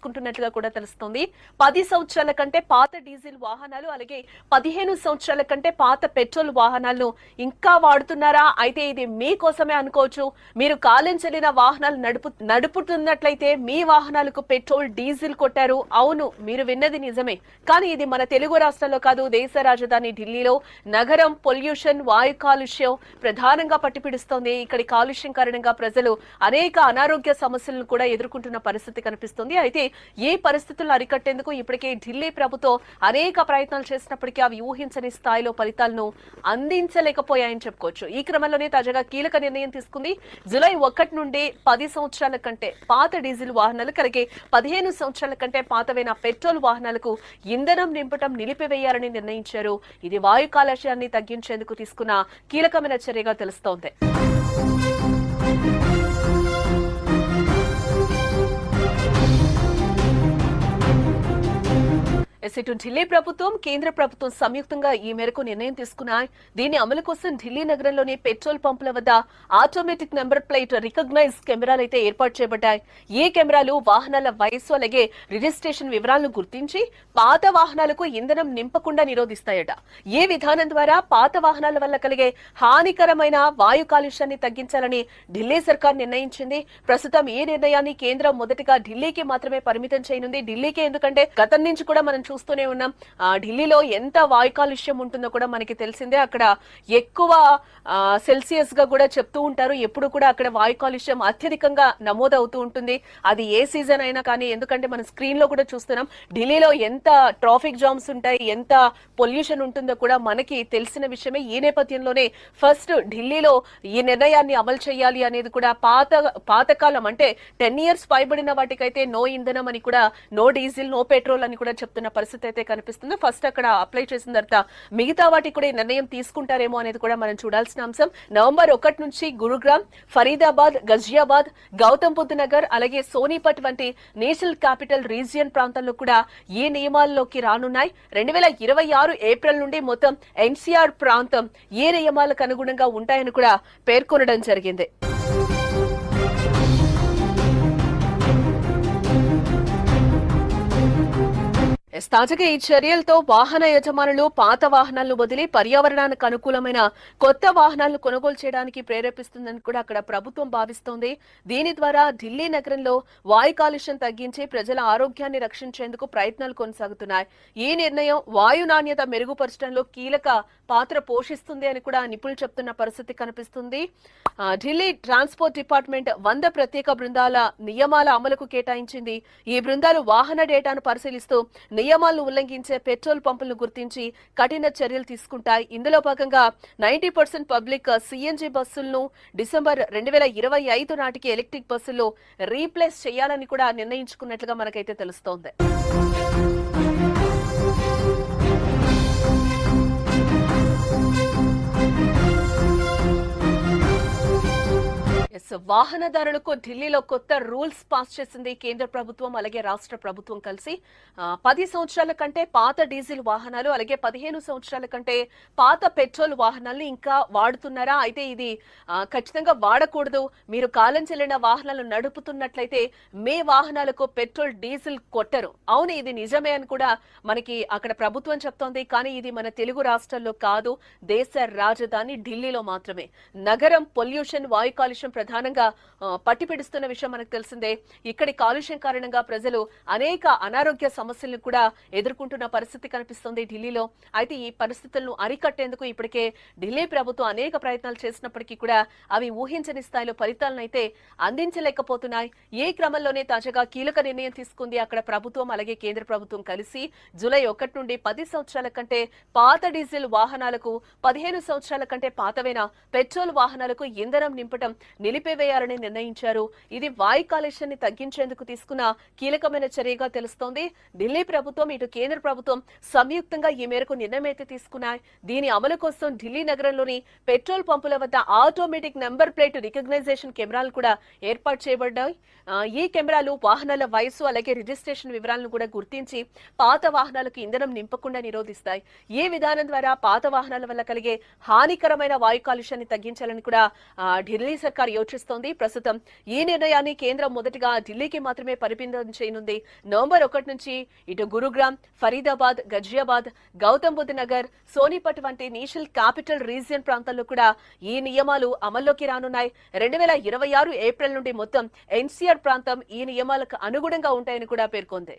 తీసుకుంటున్నట్లుగా కూడా తెలుస్తుంది. పది సంవత్సరాల కంటే పాత డీజిల్ వాహనాలు అలాగే పదిహేను సంవత్సరాల కంటే పాత పెట్రోల్ వాహనాలను ఇంకా వాడుతున్నారా? అయితే ఇది మీకోసమే అనుకోవచ్చు. మీరు కాలం చెల్లిన వాహనాలు నడుపు నడుపుతున్నట్లయితే మీ వాహనాలకు పెట్రోల్ డీజిల్ కొట్టారు. అవును మీరు విన్నది నిజమే. కానీ ఇది మన తెలుగు రాష్ట్రంలో కాదు దేశ రాజధాని ఢిల్లీలో నగరం పొల్యూషన్ వాయు కాలుష్యం ప్రధానంగా పట్టిపిడుస్తోంది. ఇక్కడి కాలుష్యం కారణంగా ప్రజలు అనేక అనారోగ్య సమస్యలను కూడా ఎదుర్కొంటున్న పరిస్థితి కనిపిస్తుంది. అయితే ఈ పరిస్థితులను అరికట్టేందుకు ఇప్పటికే ఢిల్లీ ప్రభుత్వం అనేక ప్రయత్నాలు చేసినప్పటికీ అవి ఊహించని స్థాయిలో ఫలితాలను అందించలేకపోయాయని చెప్పుకోవచ్చు. ఈ క్రమంలోనే తాజాగా కీలక నిర్ణయం తీసుకుంది. జులై ఒకటి నుండి పది సంవత్సరాల కంటే పాత డీజిల్ వాహనాలు కలిగే పదిహేను సంవత్సరాల కంటే పాతవైన పెట్రోల్ వాహనాలకు ఇంధనం నింపటం నిలిపివేయాలని నిర్ణయించారు. ఇది వాయు కాలుష్యాన్ని తగ్గించేందుకు తీసుకున్న కీలకమైన చర్యగా తెలుస్తోంది. ఇటు ఢిల్లీ ప్రభుత్వం కేంద్ర ప్రభుత్వం సంయుక్తంగా ఈ మేరకు నిర్ణయం తీసుకున్నాయి. దీని అమలు కోసం ఢిల్లీ నగరంలోని పెట్రోల్ పంపుల వద్ద ఆటోమేటిక్ నెంబర్ ప్లేట్ రికగ్నైజ్ కెమెరాలు అయితే ఏర్పాటు చేయబడ్డాయి. ఈ కెమెరాలు వాహనాల వయస్సు అలాగే రిజిస్ట్రేషన్ వివరాలను గుర్తించి పాత వాహనాలకు ఇంధనం నింపకుండా నిరోధిస్తాయట. ఈ విధానం ద్వారా పాత వాహనాల వల్ల కలిగే హానికరమైన వాయు కాలుష్యాన్ని తగ్గించాలని ఢిల్లీ సర్కార్ నిర్ణయించింది. ప్రస్తుతం ఈ నిర్ణయాన్ని కేంద్రం మొదటిగా ఢిల్లీకి మాత్రమే పరిమితం చేయనుంది. ఢిల్లీకే ఎందుకంటే గతం నుంచి కూడా మనం చూస్తూనే ఉన్నాం. ఢిల్లీలో ఎంత వాయు కాలుష్యం ఉంటుందో కూడా మనకి తెలిసిందే. అక్కడ ఎక్కువ సెల్సియస్గా కూడా చెప్తూ ఉంటారు. ఎప్పుడు కూడా అక్కడ వాయు కాలుష్యం అత్యధికంగా నమోదవుతూ ఉంటుంది. అది ఏ సీజన్ అయినా కానీ ఎందుకంటే మనం స్క్రీన్లో కూడా చూస్తున్నాం. ఢిల్లీలో ఎంత ట్రాఫిక్ జామ్స్ ఉంటాయి ఎంత పొల్యూషన్ ఉంటుందో కూడా మనకి తెలిసిన విషయమే. ఈ నేపథ్యంలోనే ఫస్ట్ ఢిల్లీలో ఈ నిర్ణయాన్ని అమలు చేయాలి అనేది కూడా పాత పాతకాలం అంటే టెన్ ఇయర్స్ పైబడిన వాటికైతే నో ఇంధనం అని కూడా నో డీజిల్ నో పెట్రోల్ అని కూడా చెప్తున్న పరిస్థితి అయితే కనిపిస్తుంది. ఫస్ట్ అక్కడ అప్లై చేసిన తర్వాత మిగతా వాటికి కూడా నిర్ణయం తీసుకుంటారేమో అనేది కూడా మనం చూడాల్సిన అంశం. నవంబర్ ఒకటి నుంచి గురుగ్రామ్ ఫరీదాబాద్ గజియాబాద్ గౌతమ్ బుద్ధ్ నగర్ అలాగే సోనీపట్ వంటి నేషనల్ క్యాపిటల్ రీజియన్ ప్రాంతంలో కూడా ఈ నియమాల్లోకి రానున్నాయి. రెండు వేల ఇరవై ఆరు ఏప్రిల్ నుండి మొత్తం ఎన్సీఆర్ ప్రాంతం ఏ నియమాలకు అనుగుణంగా ఉంటాయని కూడా పేర్కొనడం జరిగింది. ఎస్, తాజాగా ఈ చర్యలతో వాహన యజమానులు పాత వాహనాలను వదిలి పర్యావరణానికి అనుకూలమైన కొత్త వాహనాలను కొనుగోలు చేయడానికి ప్రేరేపిస్తుందని కూడా అక్కడ ప్రభుత్వం భావిస్తోంది. దీని ద్వారా ఢిల్లీ నగరంలో వాయు కాలుష్యం తగ్గించి ప్రజల ఆరోగ్యాన్ని రక్షించేందుకు ప్రయత్నాలు కొనసాగుతున్నాయి. ఈ నిర్ణయం వాయు నాణ్యత మెరుగుపరచడంలో కీలక పాత్ర పోషిస్తుంది అని కూడా నిపుణులు చెప్తున్న పరిస్థితి కనిపిస్తుంది. ఢిల్లీ ట్రాన్స్పోర్ట్ డిపార్ట్మెంట్ వంద ప్రత్యేక బృందాల నియమాల అమలుకు కేటాయించింది. ఈ బృందాలు వాహన డేటాను పరిశీలిస్తూ నియమాలను ఉల్లంఘించే పెట్రోల్ పంపులను గుర్తించి కఠిన చర్యలు తీసుకుంటాయి. ఇందులో భాగంగా నైన్టీ పర్సెంట్ పబ్లిక్ సిఎన్జి బస్సులను డిసెంబర్ రెండు వేల ఇరవై ఐదు నాటికి ఎలక్ట్రిక్ బస్సుల్లో రీప్లేస్ చేయాలని కూడా నిర్ణయించుకున్నట్లుగా మనకైతే తెలుస్తోంది. వాహనదారులకు ఢిల్లీలో కొత్త రూల్స్ పాస్ చేసింది కేంద్ర ప్రభుత్వం అలాగే రాష్ట్ర ప్రభుత్వం కలిసి. పది సంవత్సరాల కంటే పాత డీజిల్ వాహనాలు అలాగే పదిహేను సంవత్సరాల కంటే పాత పెట్రోల్ వాహనాలను ఇంకా వాడుతున్నారా? అయితే ఇది ఖచ్చితంగా వాడకూడదు. మీరు కాలం చెల్లిన వాహనాలు నడుపుతున్నట్లయితే మీ వాహనాలకు పెట్రోల్ డీజిల్ కొట్టరు. అవును ఇది నిజమే అని కూడా మనకి అక్కడ ప్రభుత్వం చెప్తోంది. కానీ ఇది మన తెలుగు రాష్ట్రాల్లో కాదు దేశ రాజధాని ఢిల్లీలో మాత్రమే. నగరం పొల్యూషన్ వాయు కాలుష్యం ప్రధాన ఆ, పట్టిపెడుస్తున్న విషయం మనకు తెలిసిందే. ఇక్కడి కాలుష్యం కారణంగా ప్రజలు అనేక అనారోగ్య సమస్యలను కూడా ఎదుర్కొంటున్న పరిస్థితి కనిపిస్తుంది ఢిల్లీలో. అయితే ఈ పరిస్థితులను అరికట్టేందుకు ఇప్పటికే ఢిల్లీ ప్రభుత్వం అనేక ప్రయత్నాలు చేసినప్పటికీ కూడా అవి ఊహించని స్థాయిలో ఫలితాలను అయితే అందించలేకపోతున్నాయి. ఏ క్రమంలోనే తాజాగా కీలక నిర్ణయం తీసుకుంది అక్కడ ప్రభుత్వం అలాగే కేంద్ర ప్రభుత్వం కలిసి. జూలై ఒకటి నుండి పది సంవత్సరాల కంటే పాత డీజిల్ వాహనాలకు పదిహేను సంవత్సరాల కంటే పాతవైన పెట్రోల్ వాహనాలకు ఇంధనం నింపడం నిలిపే నిలిపివేయాలని నిర్ణయించారు. ఇది వాయు కాలుష్యాన్ని తగ్గించేందుకు తీసుకున్న కీలకమైన చర్యగా తెలుస్తోంది. ఢిల్లీ ప్రభుత్వం ఇటు కేంద్ర ప్రభుత్వం సంయుక్తంగా ఈ మేరకు నిర్ణయం అయితే తీసుకున్నాయి. దీని అమలు కోసం ఢిల్లీ నగరంలోని పెట్రోల్ పంపుల వద్ద ఆటోమేటిక్ నెంబర్ ప్లేట్ రికగ్నైజేషన్ కెమెరాలు కూడా ఏర్పాటు చేయబడ్డాయి. ఈ కెమెరాలు వాహనాల వయసు అలాగే రిజిస్ట్రేషన్ వివరాలను కూడా గుర్తించి పాత వాహనాలకు ఇంధనం నింపకుండా నిరోధిస్తాయి. ఈ విధానం ద్వారా పాత వాహనాల వల్ల కలిగే హానికరమైన వాయు కాలుష్యాన్ని తగ్గించాలని కూడా ఢిల్లీ సర్కార్ యోచిస్తుంది ప్రస్తుతం ఈ నిర్ణయాన్ని కేంద్రం మొదటగా ఢిల్లీకి మాత్రమే పరిమితం చేయనుంది. నవంబర్ ఒకటి నుంచి ఇటు గురుగ్రామ్ ఫరీదాబాద్ గజియాబాద్ గౌతమ్ బుద్ధ్ నగర్ సోనిపట్ వంటి నేషనల్ క్యాపిటల్ రీజియన్ ప్రాంతాల్లో కూడా ఈ నియమాలు అమల్లోకి రానున్నాయి. రెండు వేల ఇరవై ఆరు ఏప్రిల్ నుండి మొత్తం ఎన్సీఆర్ ప్రాంతం ఈ నియమాలకు అనుగుణంగా ఉంటాయని కూడా పేర్కొంది.